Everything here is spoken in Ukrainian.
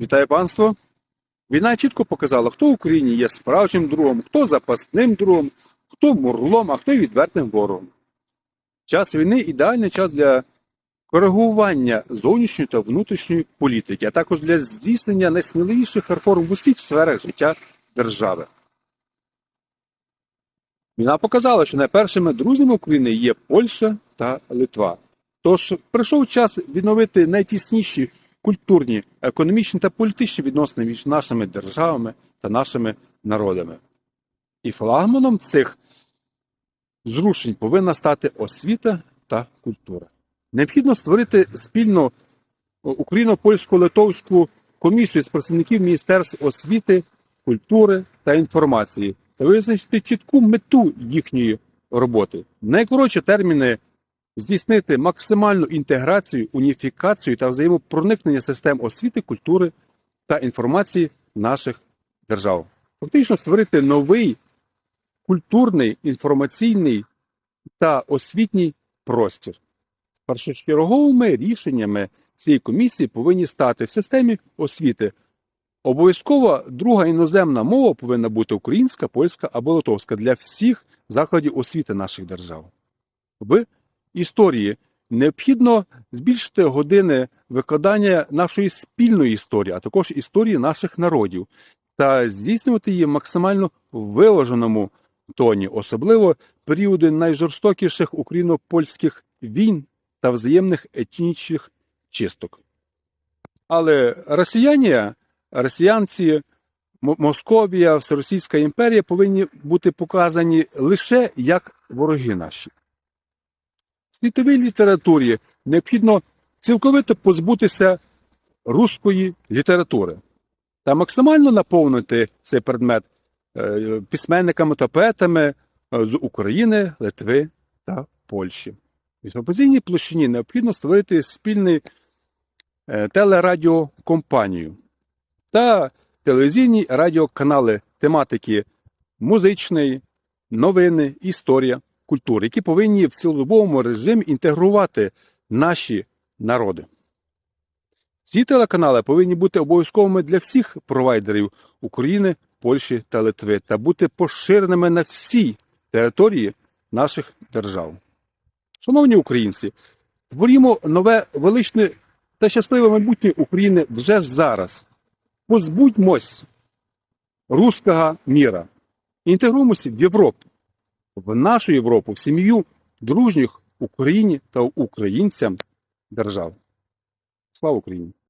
Вітаю панство! Війна чітко показала, хто в Україні є справжнім другом, хто запасним другом, хто мурлом, а хто й відвертим ворогом. Час війни ідеальний час для коригування зовнішньої та внутрішньої політики, а також для здійснення найсміливіших реформ в усіх сферах життя держави. Війна показала, що найпершими друзями України є Польща та Литва. Тож прийшов час відновити найтісніші культурні, економічні та політичні відносини між нашими державами та нашими народами. І флагманом цих зрушень повинна стати освіта та культура. Необхідно створити спільну україно-польсько-литовську комісію з представників Міністерств освіти, культури та інформації та визначити чітку мету їхньої роботи. Найкоротші терміни здійснити максимальну інтеграцію, уніфікацію та взаємопроникнення систем освіти, культури та інформації наших держав. Фактично створити новий культурний, інформаційний та освітній простір. Першочерговими рішеннями цієї комісії повинні стати в системі освіти. Обов'язково друга іноземна мова повинна бути українська, польська або литовська для всіх закладів освіти наших держав. В історії необхідно збільшити години викладання нашої спільної історії, а також історії наших народів, та здійснювати її в максимально виваженому тоні, особливо періоди найжорстокіших україно-польських війн та взаємних етнічних чисток. Але росіянія, росіянці, Московія, Всеросійська імперія повинні бути показані лише як вороги наші. Світовій літературі необхідно цілковито позбутися руської літератури та максимально наповнити цей предмет е, письменниками та поетами е, з України, Литви та Польщі. В інформаційній площині необхідно створити спільний е, телерадіокомпанію та телевізійні радіоканали тематики музичної, новини, історія, культури, які повинні в цілодобовому режимі інтегрувати наші народи. Ці телеканали повинні бути обов'язковими для всіх провайдерів України, Польщі та Литви та бути поширеними на всій території наших держав. Шановні українці, творімо нове величне та щасливе майбутнє України вже зараз. Позбудьмось руського міра. Інтегруємося в Європу, в нашу Європу, в сім'ю дружніх Україні та українцям держав. Слава Україні!